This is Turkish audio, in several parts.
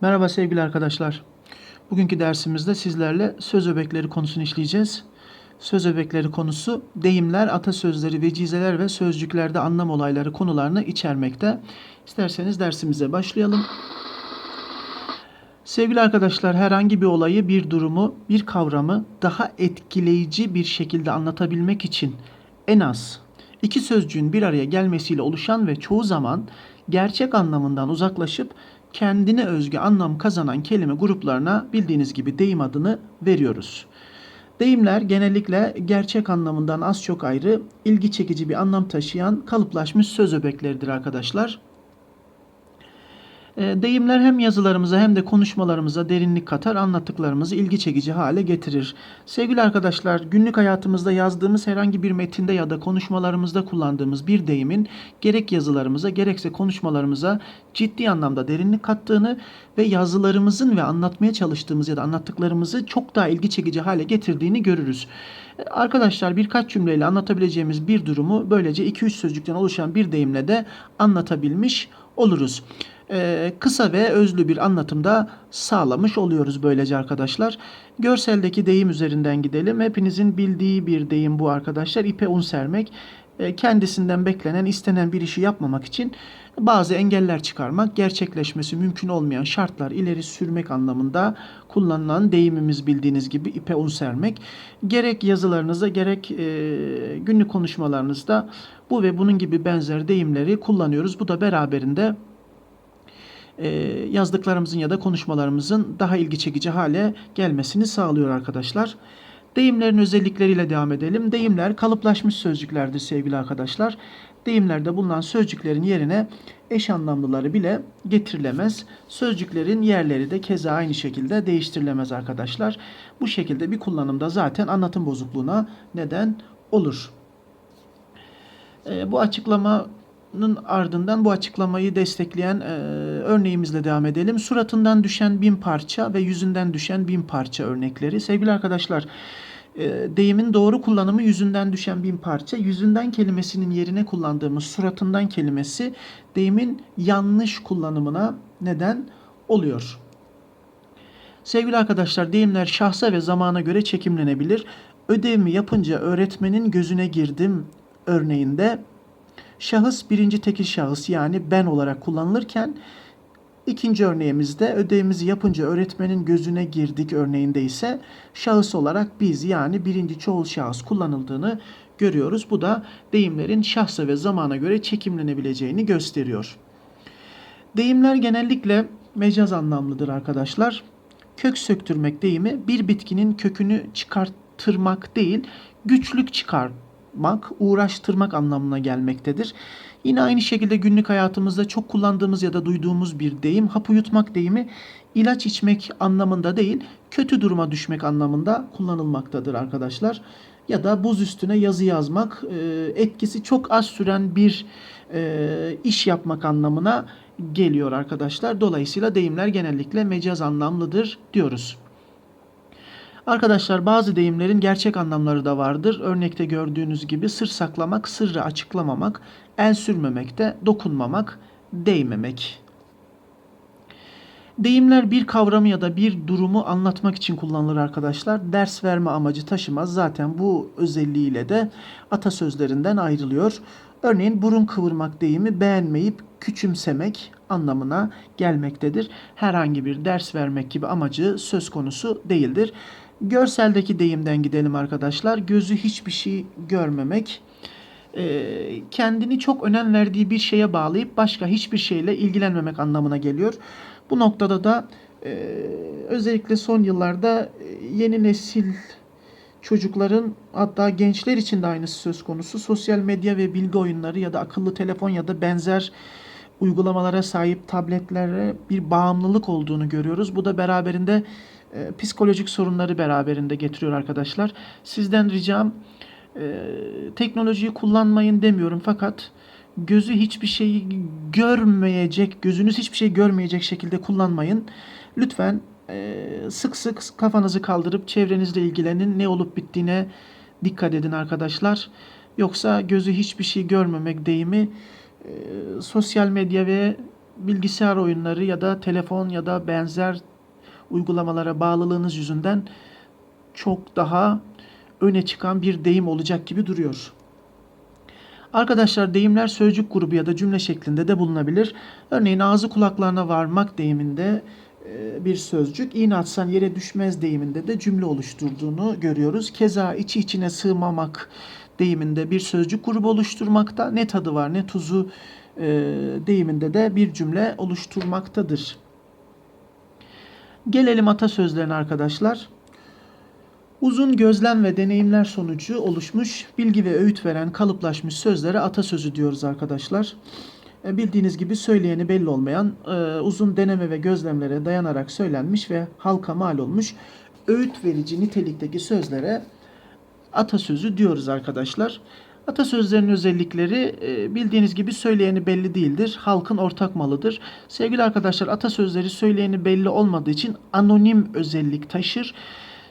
Merhaba sevgili arkadaşlar. Bugünkü dersimizde sizlerle söz öbekleri konusunu işleyeceğiz. Söz öbekleri konusu deyimler, atasözleri, vecizeler ve sözcüklerde anlam olayları konularını içermekte. İsterseniz dersimize başlayalım. Sevgili arkadaşlar, herhangi bir olayı, bir durumu, bir kavramı daha etkileyici bir şekilde anlatabilmek için en az iki sözcüğün bir araya gelmesiyle oluşan ve çoğu zaman gerçek anlamından uzaklaşıp kendine özgü anlam kazanan kelime gruplarına bildiğiniz gibi deyim adını veriyoruz. Deyimler genellikle gerçek anlamından az çok ayrı, ilgi çekici bir anlam taşıyan kalıplaşmış söz öbekleridir arkadaşlar. E, Deyimler hem yazılarımıza hem de konuşmalarımıza derinlik katar, anlattıklarımızı ilgi çekici hale getirir. Sevgili arkadaşlar, günlük hayatımızda yazdığımız herhangi bir metinde ya da konuşmalarımızda kullandığımız bir deyimin gerek yazılarımıza gerekse konuşmalarımıza ciddi anlamda derinlik kattığını ve yazılarımızın ve anlatmaya çalıştığımız ya da anlattıklarımızı çok daha ilgi çekici hale getirdiğini görürüz. E, Arkadaşlar birkaç cümleyle anlatabileceğimiz bir durumu böylece 2-3 sözcükten oluşan bir deyimle de anlatabilmiş oluruz e, kısa ve özlü bir anlatımda sağlamış oluyoruz böylece arkadaşlar. Görseldeki deyim üzerinden gidelim. Hepinizin bildiği bir deyim bu arkadaşlar. İpe un sermek. E, kendisinden beklenen, istenen bir işi yapmamak için bazı engeller çıkarmak, gerçekleşmesi mümkün olmayan şartlar ileri sürmek anlamında kullanılan deyimimiz bildiğiniz gibi ipe un sermek. Gerek yazılarınızda gerek e, günlük konuşmalarınızda bu ve bunun gibi benzer deyimleri kullanıyoruz. Bu da beraberinde yazdıklarımızın ya da konuşmalarımızın daha ilgi çekici hale gelmesini sağlıyor arkadaşlar. Deyimlerin özellikleriyle devam edelim. Deyimler kalıplaşmış sözcüklerdir sevgili arkadaşlar. Deyimlerde bulunan sözcüklerin yerine eş anlamlıları bile getirilemez. Sözcüklerin yerleri de keza aynı şekilde değiştirilemez arkadaşlar. Bu şekilde bir kullanımda zaten anlatım bozukluğuna neden olur. E, bu açıklamanın ardından bu açıklamayı destekleyen e, örneğimizle devam edelim. Suratından düşen bin parça ve yüzünden düşen bin parça örnekleri. Sevgili arkadaşlar, e, deyimin doğru kullanımı yüzünden düşen bin parça. Yüzünden kelimesinin yerine kullandığımız suratından kelimesi deyimin yanlış kullanımına neden oluyor. Sevgili arkadaşlar, deyimler şahsa ve zamana göre çekimlenebilir. Ödevimi yapınca öğretmenin gözüne girdim örneğinde şahıs birinci tekil şahıs yani ben olarak kullanılırken ikinci örneğimizde ödevimizi yapınca öğretmenin gözüne girdik örneğinde ise şahıs olarak biz yani birinci çoğul şahıs kullanıldığını görüyoruz. Bu da deyimlerin şahsa ve zamana göre çekimlenebileceğini gösteriyor. Deyimler genellikle mecaz anlamlıdır arkadaşlar. Kök söktürmek deyimi bir bitkinin kökünü çıkarttırmak değil, güçlük çıkarmak, uğraştırmak anlamına gelmektedir. Yine aynı şekilde günlük hayatımızda çok kullandığımız ya da duyduğumuz bir deyim, hapı yutmak deyimi ilaç içmek anlamında değil, kötü duruma düşmek anlamında kullanılmaktadır arkadaşlar. Ya da buz üstüne yazı yazmak, e, etkisi çok az süren bir e, iş yapmak anlamına geliyor arkadaşlar. Dolayısıyla deyimler genellikle mecaz anlamlıdır diyoruz. Arkadaşlar bazı deyimlerin gerçek anlamları da vardır. Örnekte gördüğünüz gibi sır saklamak, sırrı açıklamamak, el sürmemek de dokunmamak, değmemek. Deyimler bir kavramı ya da bir durumu anlatmak için kullanılır arkadaşlar. Ders verme amacı taşımaz. Zaten bu özelliğiyle de atasözlerinden ayrılıyor. Örneğin burun kıvırmak deyimi beğenmeyip küçümsemek anlamına gelmektedir. Herhangi bir ders vermek gibi amacı söz konusu değildir. Görseldeki deyimden gidelim arkadaşlar. Gözü hiçbir şey görmemek e, kendini çok önem verdiği bir şeye bağlayıp başka hiçbir şeyle ilgilenmemek anlamına geliyor. Bu noktada da e, özellikle son yıllarda e, yeni nesil çocukların hatta gençler için de aynısı söz konusu. Sosyal medya ve bilgi oyunları ya da akıllı telefon ya da benzer uygulamalara sahip tabletlere bir bağımlılık olduğunu görüyoruz. Bu da beraberinde e, psikolojik sorunları beraberinde getiriyor arkadaşlar. Sizden ricam e, teknolojiyi kullanmayın demiyorum fakat gözü hiçbir şeyi görmeyecek, gözünüz hiçbir şey görmeyecek şekilde kullanmayın. Lütfen e, sık sık kafanızı kaldırıp çevrenizle ilgilenin. Ne olup bittiğine dikkat edin arkadaşlar. Yoksa gözü hiçbir şey görmemek deyimi e, sosyal medya ve bilgisayar oyunları ya da telefon ya da benzer uygulamalara bağlılığınız yüzünden çok daha öne çıkan bir deyim olacak gibi duruyor. Arkadaşlar deyimler sözcük grubu ya da cümle şeklinde de bulunabilir. Örneğin ağzı kulaklarına varmak deyiminde e, bir sözcük, iğne atsan yere düşmez deyiminde de cümle oluşturduğunu görüyoruz. Keza içi içine sığmamak deyiminde bir sözcük grubu oluşturmakta. Ne tadı var ne tuzu e, deyiminde de bir cümle oluşturmaktadır. Gelelim atasözlerine arkadaşlar. Uzun gözlem ve deneyimler sonucu oluşmuş bilgi ve öğüt veren kalıplaşmış sözlere atasözü diyoruz arkadaşlar. E, Bildiğiniz gibi söyleyeni belli olmayan e, uzun deneme ve gözlemlere dayanarak söylenmiş ve halka mal olmuş öğüt verici nitelikteki sözlere atasözü diyoruz arkadaşlar. Atasözlerinin özellikleri e, bildiğiniz gibi söyleyeni belli değildir. Halkın ortak malıdır. Sevgili arkadaşlar atasözleri söyleyeni belli olmadığı için anonim özellik taşır.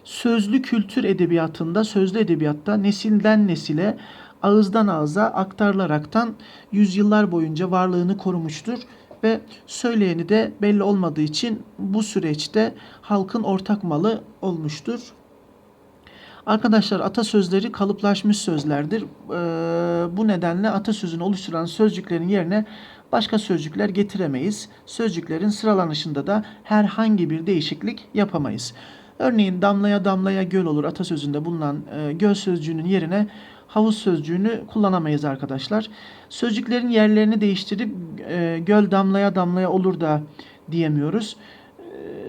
Sözlü kültür edebiyatında, sözlü edebiyatta nesilden nesile, ağızdan ağza aktarılaraktan yüzyıllar boyunca varlığını korumuştur ve söyleyeni de belli olmadığı için bu süreçte halkın ortak malı olmuştur. Arkadaşlar atasözleri kalıplaşmış sözlerdir. Ee, bu nedenle atasözünü oluşturan sözcüklerin yerine başka sözcükler getiremeyiz. Sözcüklerin sıralanışında da herhangi bir değişiklik yapamayız. Örneğin damlaya damlaya göl olur atasözünde bulunan e, göl sözcüğünün yerine havuz sözcüğünü kullanamayız arkadaşlar. Sözcüklerin yerlerini değiştirip e, göl damlaya damlaya olur da diyemiyoruz.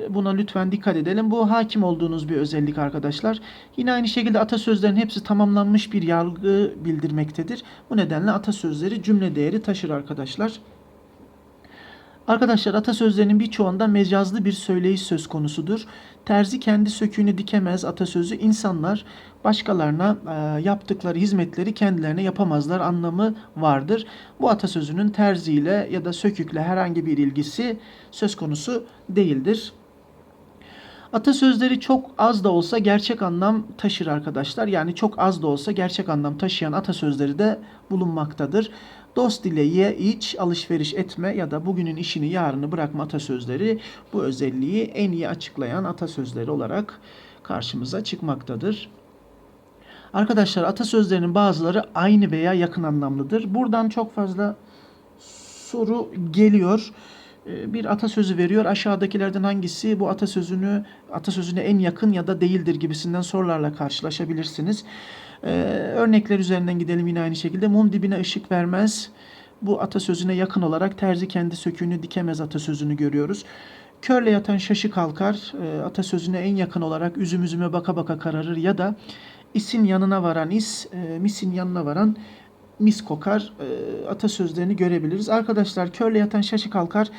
Buna lütfen dikkat edelim. Bu hakim olduğunuz bir özellik arkadaşlar. Yine aynı şekilde atasözlerin hepsi tamamlanmış bir yargı bildirmektedir. Bu nedenle atasözleri cümle değeri taşır arkadaşlar. Arkadaşlar atasözlerinin birçoğunda mecazlı bir söyleyiş söz konusudur. Terzi kendi söküğünü dikemez atasözü insanlar başkalarına e, yaptıkları hizmetleri kendilerine yapamazlar anlamı vardır. Bu atasözünün terziyle ya da sökükle herhangi bir ilgisi söz konusu değildir. Atasözleri çok az da olsa gerçek anlam taşır arkadaşlar. Yani çok az da olsa gerçek anlam taşıyan atasözleri de bulunmaktadır. Dost ile ye, iç, alışveriş etme ya da bugünün işini yarını bırakma atasözleri bu özelliği en iyi açıklayan atasözleri olarak karşımıza çıkmaktadır. Arkadaşlar atasözlerinin bazıları aynı veya yakın anlamlıdır. Buradan çok fazla soru geliyor. Ee, Bir atasözü veriyor. Aşağıdakilerden hangisi bu atasözünü atasözüne en yakın ya da değildir gibisinden sorularla karşılaşabilirsiniz. Ee, örnekler üzerinden gidelim yine aynı şekilde. Mum dibine ışık vermez. Bu atasözüne yakın olarak terzi kendi söküğünü dikemez atasözünü görüyoruz. Körle yatan şaşı kalkar. Ee, atasözüne en yakın olarak üzüm üzüme baka baka kararır ya da isin yanına varan is, e, misin yanına varan mis kokar e, atasözlerini görebiliriz. Arkadaşlar körle yatan şaşı kalkar e,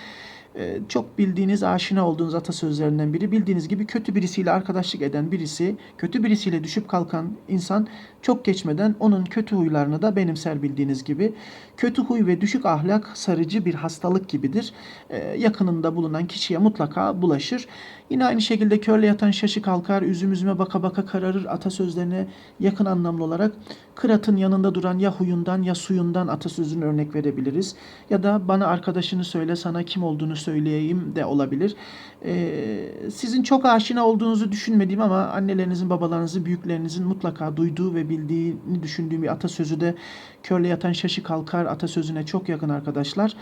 çok bildiğiniz, aşina olduğunuz atasözlerinden biri. Bildiğiniz gibi kötü birisiyle arkadaşlık eden birisi, kötü birisiyle düşüp kalkan insan çok geçmeden onun kötü huylarını da benimser bildiğiniz gibi. Kötü huy ve düşük ahlak sarıcı bir hastalık gibidir. E, yakınında bulunan kişiye mutlaka bulaşır. Yine aynı şekilde körle yatan şaşı kalkar, üzüm üzüme baka baka kararır atasözlerine yakın anlamlı olarak kıratın yanında duran ya huyundan ya suyundan atasözünü örnek verebiliriz. Ya da bana arkadaşını söyle sana kim olduğunu söyleyeyim de olabilir. Ee, sizin çok aşina olduğunuzu düşünmediğim ama annelerinizin, babalarınızın, büyüklerinizin mutlaka duyduğu ve bildiğini düşündüğüm bir atasözü de körle yatan şaşı kalkar atasözüne çok yakın arkadaşlar.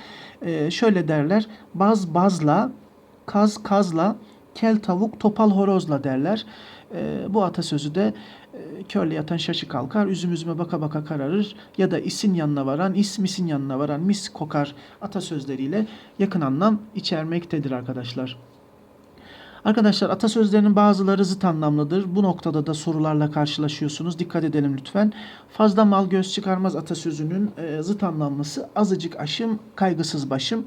Ee, şöyle derler, baz bazla, kaz kazla, kel tavuk topal horozla derler. Ee, bu atasözü de körle yatan şaşı kalkar, üzüm üzüme baka baka kararır ya da isin yanına varan, is misin yanına varan, mis kokar atasözleriyle yakın anlam içermektedir arkadaşlar. Arkadaşlar atasözlerinin bazıları zıt anlamlıdır. Bu noktada da sorularla karşılaşıyorsunuz. Dikkat edelim lütfen. Fazla mal göz çıkarmaz atasözünün e, zıt anlamlısı azıcık aşım, kaygısız başım.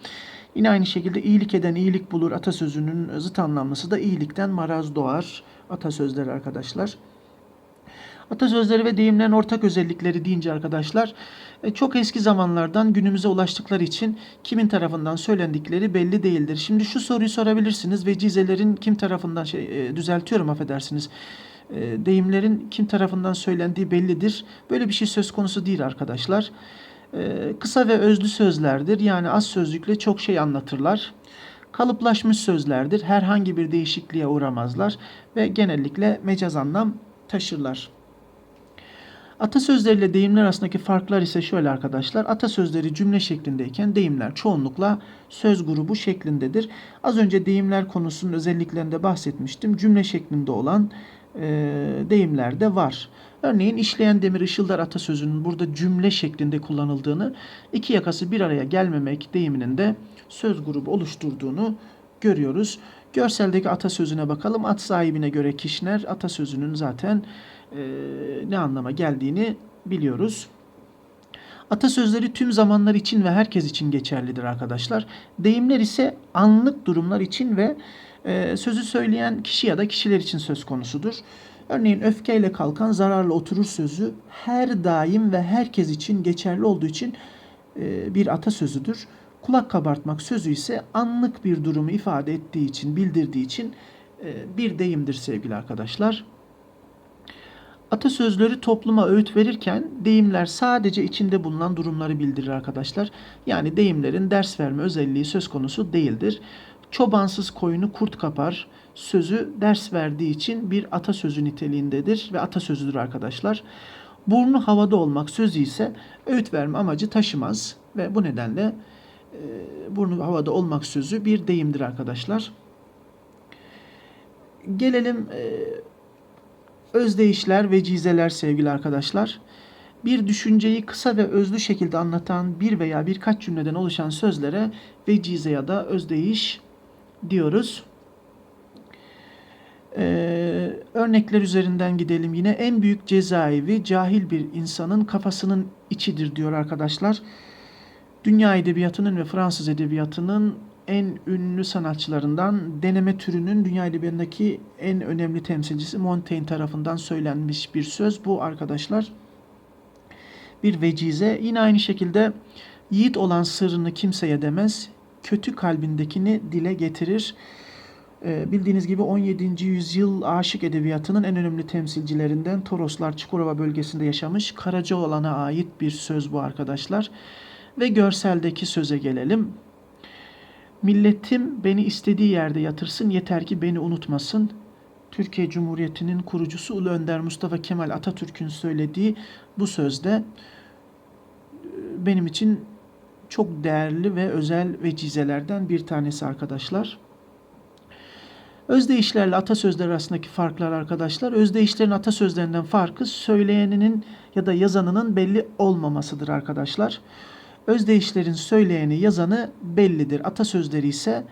Yine aynı şekilde iyilik eden iyilik bulur atasözünün zıt anlamlısı da iyilikten maraz doğar atasözleri arkadaşlar. Atasözleri ve deyimlerin ortak özellikleri deyince arkadaşlar e, çok eski zamanlardan günümüze ulaştıkları için kimin tarafından söylendikleri belli değildir. Şimdi şu soruyu sorabilirsiniz. Vecizelerin kim tarafından şey e, düzeltiyorum affedersiniz. E, deyimlerin kim tarafından söylendiği bellidir. Böyle bir şey söz konusu değil arkadaşlar. Kısa ve özlü sözlerdir. Yani az sözlükle çok şey anlatırlar. Kalıplaşmış sözlerdir. Herhangi bir değişikliğe uğramazlar ve genellikle mecaz anlam taşırlar. Atasözleriyle deyimler arasındaki farklar ise şöyle arkadaşlar. Atasözleri cümle şeklindeyken deyimler çoğunlukla söz grubu şeklindedir. Az önce deyimler konusunun özelliklerinde bahsetmiştim. Cümle şeklinde olan e, deyimler de var. Örneğin işleyen demir ışıldar atasözünün burada cümle şeklinde kullanıldığını, iki yakası bir araya gelmemek deyiminin de söz grubu oluşturduğunu görüyoruz. Görseldeki atasözüne bakalım. At sahibine göre kişner atasözünün zaten e, ne anlama geldiğini biliyoruz. Atasözleri tüm zamanlar için ve herkes için geçerlidir arkadaşlar. Deyimler ise anlık durumlar için ve e, sözü söyleyen kişi ya da kişiler için söz konusudur. Örneğin öfkeyle kalkan zararla oturur sözü her daim ve herkes için geçerli olduğu için e, bir atasözüdür. Kulak kabartmak sözü ise anlık bir durumu ifade ettiği için, bildirdiği için e, bir deyimdir sevgili arkadaşlar. Atasözleri topluma öğüt verirken deyimler sadece içinde bulunan durumları bildirir arkadaşlar. Yani deyimlerin ders verme özelliği söz konusu değildir. Çobansız koyunu kurt kapar sözü ders verdiği için bir atasözü niteliğindedir ve atasözüdür arkadaşlar. Burnu havada olmak sözü ise öğüt verme amacı taşımaz ve bu nedenle e, burnu havada olmak sözü bir deyimdir arkadaşlar. Gelelim e, özdeyişler ve cizeler sevgili arkadaşlar. Bir düşünceyi kısa ve özlü şekilde anlatan bir veya birkaç cümleden oluşan sözlere vecize ya da özdeyiş diyoruz. Ee, örnekler üzerinden gidelim yine. En büyük cezaevi cahil bir insanın kafasının içidir diyor arkadaşlar. Dünya edebiyatının ve Fransız edebiyatının en ünlü sanatçılarından deneme türünün dünya edebiyatındaki en önemli temsilcisi Montaigne tarafından söylenmiş bir söz. Bu arkadaşlar bir vecize. Yine aynı şekilde yiğit olan sırrını kimseye demez, kötü kalbindekini dile getirir. Ee, bildiğiniz gibi 17. yüzyıl aşık edebiyatının en önemli temsilcilerinden Toroslar Çukurova bölgesinde yaşamış Karacaoğlan'a ait bir söz bu arkadaşlar. Ve görseldeki söze gelelim. Milletim beni istediği yerde yatırsın yeter ki beni unutmasın. Türkiye Cumhuriyeti'nin kurucusu Ulu Önder Mustafa Kemal Atatürk'ün söylediği bu sözde e, benim için çok değerli ve özel vecizelerden bir tanesi arkadaşlar. Özdeyişlerle atasözler arasındaki farklar arkadaşlar. Özdeyişlerin atasözlerinden farkı söyleyeninin ya da yazanının belli olmamasıdır arkadaşlar. Özdeyişlerin söyleyeni, yazanı bellidir. Atasözleri ise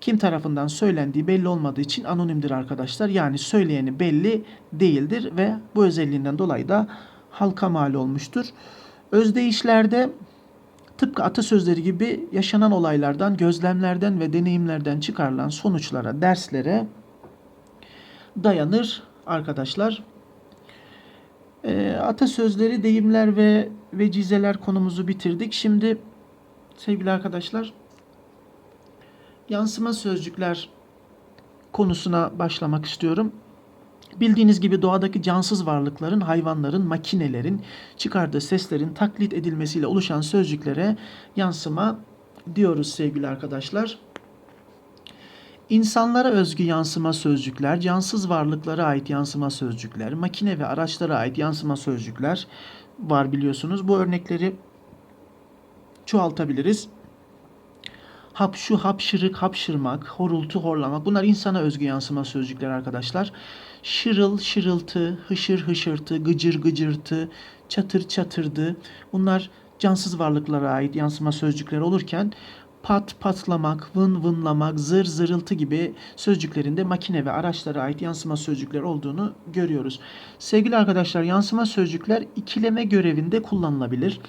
kim tarafından söylendiği belli olmadığı için anonimdir arkadaşlar. Yani söyleyeni belli değildir ve bu özelliğinden dolayı da halka mal olmuştur. Özdeyişlerde tıpkı atasözleri gibi yaşanan olaylardan, gözlemlerden ve deneyimlerden çıkarılan sonuçlara, derslere dayanır arkadaşlar. E, atasözleri, deyimler ve vecizeler konumuzu bitirdik. Şimdi sevgili arkadaşlar yansıma sözcükler konusuna başlamak istiyorum. Bildiğiniz gibi doğadaki cansız varlıkların, hayvanların, makinelerin çıkardığı seslerin taklit edilmesiyle oluşan sözcüklere yansıma diyoruz sevgili arkadaşlar. İnsanlara özgü yansıma sözcükler, cansız varlıklara ait yansıma sözcükler, makine ve araçlara ait yansıma sözcükler var biliyorsunuz. Bu örnekleri çoğaltabiliriz. Hapşu, hapşırık, hapşırmak, horultu, horlamak bunlar insana özgü yansıma sözcükler arkadaşlar. Şırıl, şırıltı, hışır, hışırtı, gıcır, gıcırtı, çatır, çatırdı bunlar cansız varlıklara ait yansıma sözcükler olurken pat, patlamak, vın, vınlamak, zır, zırıltı gibi sözcüklerinde makine ve araçlara ait yansıma sözcükler olduğunu görüyoruz. Sevgili arkadaşlar yansıma sözcükler ikileme görevinde kullanılabilir.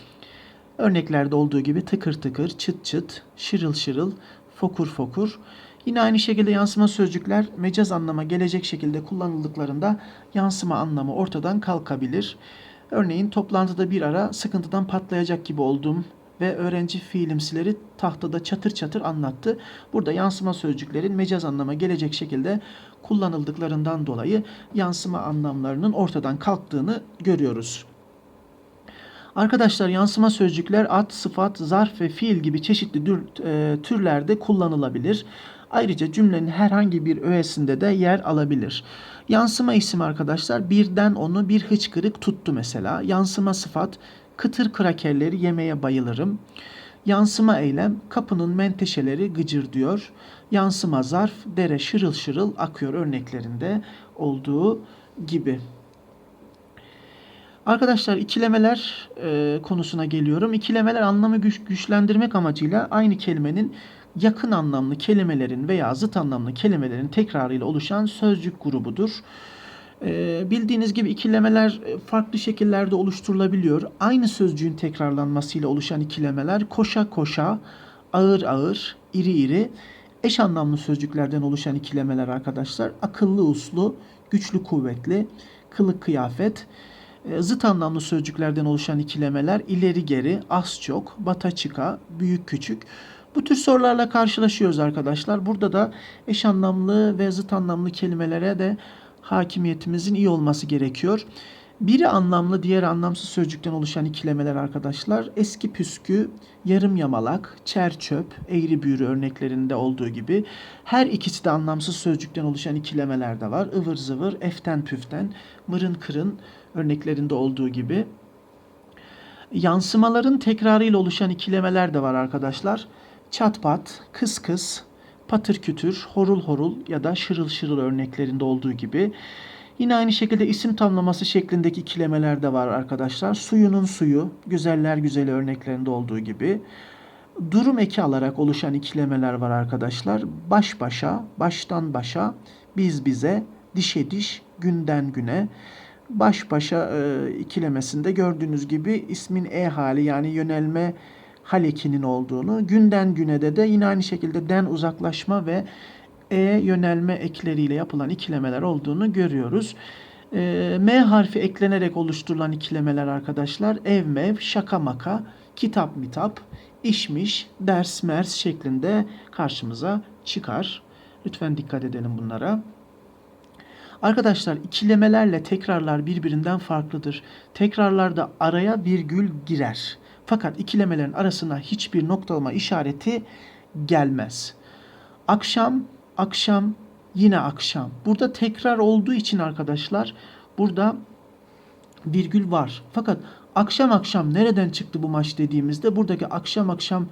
Örneklerde olduğu gibi tıkır tıkır, çıt çıt, şırıl şırıl, fokur fokur. Yine aynı şekilde yansıma sözcükler mecaz anlama gelecek şekilde kullanıldıklarında yansıma anlamı ortadan kalkabilir. Örneğin toplantıda bir ara sıkıntıdan patlayacak gibi oldum ve öğrenci fiilimsileri tahtada çatır çatır anlattı. Burada yansıma sözcüklerin mecaz anlama gelecek şekilde kullanıldıklarından dolayı yansıma anlamlarının ortadan kalktığını görüyoruz. Arkadaşlar yansıma sözcükler ad, sıfat, zarf ve fiil gibi çeşitli e, türlerde kullanılabilir. Ayrıca cümlenin herhangi bir öğesinde de yer alabilir. Yansıma isim arkadaşlar birden onu bir hıçkırık tuttu mesela. Yansıma sıfat kıtır krakerleri yemeye bayılırım. Yansıma eylem kapının menteşeleri gıcır diyor. Yansıma zarf dere şırıl şırıl akıyor örneklerinde olduğu gibi. Arkadaşlar ikilemeler e, konusuna geliyorum. İkilemeler anlamı güç, güçlendirmek amacıyla aynı kelimenin yakın anlamlı kelimelerin veya zıt anlamlı kelimelerin tekrarıyla oluşan sözcük grubudur. E, bildiğiniz gibi ikilemeler e, farklı şekillerde oluşturulabiliyor. Aynı sözcüğün tekrarlanmasıyla oluşan ikilemeler koşa koşa, ağır ağır, iri iri, eş anlamlı sözcüklerden oluşan ikilemeler arkadaşlar. Akıllı uslu, güçlü kuvvetli, kılık kıyafet, e, Zıt anlamlı sözcüklerden oluşan ikilemeler ileri geri, az çok, bata çıka, büyük küçük. Bu tür sorularla karşılaşıyoruz arkadaşlar. Burada da eş anlamlı ve zıt anlamlı kelimelere de hakimiyetimizin iyi olması gerekiyor. Biri anlamlı, diğer anlamsız sözcükten oluşan ikilemeler arkadaşlar. Eski püskü, yarım yamalak, çer çöp, eğri büğrü örneklerinde olduğu gibi her ikisi de anlamsız sözcükten oluşan ikilemeler de var. Ivır zıvır, eften püften, mırın kırın örneklerinde olduğu gibi. Yansımaların tekrarıyla oluşan ikilemeler de var arkadaşlar. Çat pat, kıs kıs, patır kütür, horul horul ya da şırıl şırıl örneklerinde olduğu gibi. Yine aynı şekilde isim tamlaması şeklindeki ikilemeler de var arkadaşlar. Suyunun suyu, güzeller güzeli örneklerinde olduğu gibi. Durum eki alarak oluşan ikilemeler var arkadaşlar. Baş başa, baştan başa, biz bize, dişe diş, günden güne. Baş başa e, ikilemesinde gördüğünüz gibi ismin e hali yani yönelme hal ekinin olduğunu, günden güne de de yine aynı şekilde den uzaklaşma ve e yönelme ekleriyle yapılan ikilemeler olduğunu görüyoruz. E, M harfi eklenerek oluşturulan ikilemeler arkadaşlar ev mev, şaka maka, kitap mitap, işmiş, ders mers şeklinde karşımıza çıkar. Lütfen dikkat edelim bunlara. Arkadaşlar ikilemelerle tekrarlar birbirinden farklıdır. Tekrarlarda araya virgül girer. Fakat ikilemelerin arasına hiçbir noktalama işareti gelmez. Akşam, akşam, yine akşam. Burada tekrar olduğu için arkadaşlar burada virgül var. Fakat akşam akşam nereden çıktı bu maç dediğimizde buradaki akşam akşam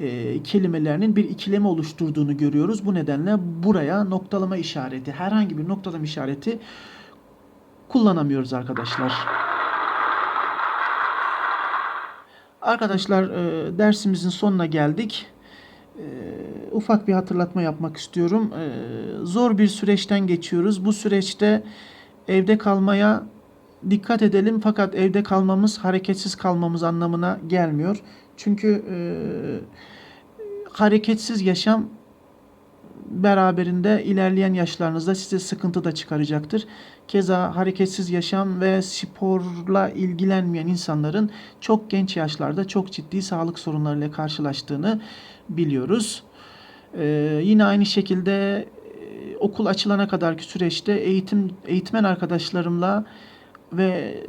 e, kelimelerinin bir ikileme oluşturduğunu görüyoruz. Bu nedenle buraya noktalama işareti, herhangi bir noktalama işareti kullanamıyoruz arkadaşlar. Arkadaşlar e, dersimizin sonuna geldik. E, ufak bir hatırlatma yapmak istiyorum. E, zor bir süreçten geçiyoruz. Bu süreçte evde kalmaya dikkat edelim fakat evde kalmamız hareketsiz kalmamız anlamına gelmiyor. Çünkü hareketsiz yaşam beraberinde ilerleyen yaşlarınızda size sıkıntı da çıkaracaktır. Keza hareketsiz yaşam ve sporla ilgilenmeyen insanların çok genç yaşlarda çok ciddi sağlık sorunlarıyla karşılaştığını biliyoruz. Ee, yine aynı şekilde e, okul açılana kadarki süreçte eğitim eğitmen arkadaşlarımla ve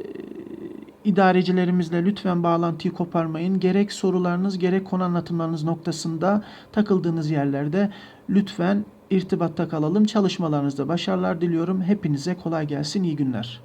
idarecilerimizle lütfen bağlantıyı koparmayın. Gerek sorularınız gerek konu anlatımlarınız noktasında takıldığınız yerlerde lütfen irtibatta kalalım. Çalışmalarınızda başarılar diliyorum. Hepinize kolay gelsin. İyi günler.